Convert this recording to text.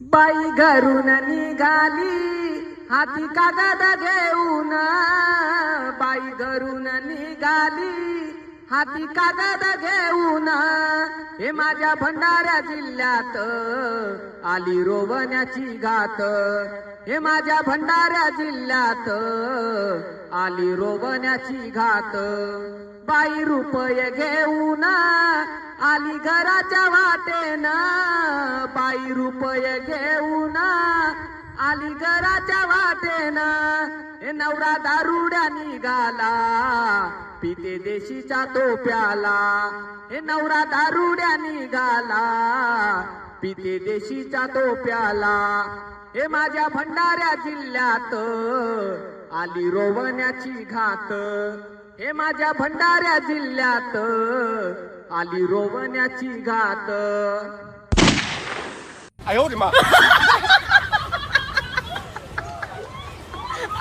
बाई घरून निघाली हाती कागद घेऊन. बाई घरून निघाली हाती कागद घेऊन. हे माझ्या भंडाऱ्या जिल्ह्यात आली रोवण्याची घात. हे माझ्या भंडाऱ्या जिल्ह्यात आली रोवण्याची घात. बाई रुपये घेऊन आली घराच्या वाटेना. पायी रुपये घेऊन आली घराच्या वाटेनं. हे नवरा दारुड्या निघाला पिते देशीचा तो प्याला हे नवरा दारुड्या निघाला पिते देशीचा तो प्याला हे माझ्या भंडाऱ्या जिल्ह्यात आली रोवण्याची घात. हे माझ्या भंडाऱ्या जिल्ह्यात आली रोवण्याची घात. 哎呦我的妈！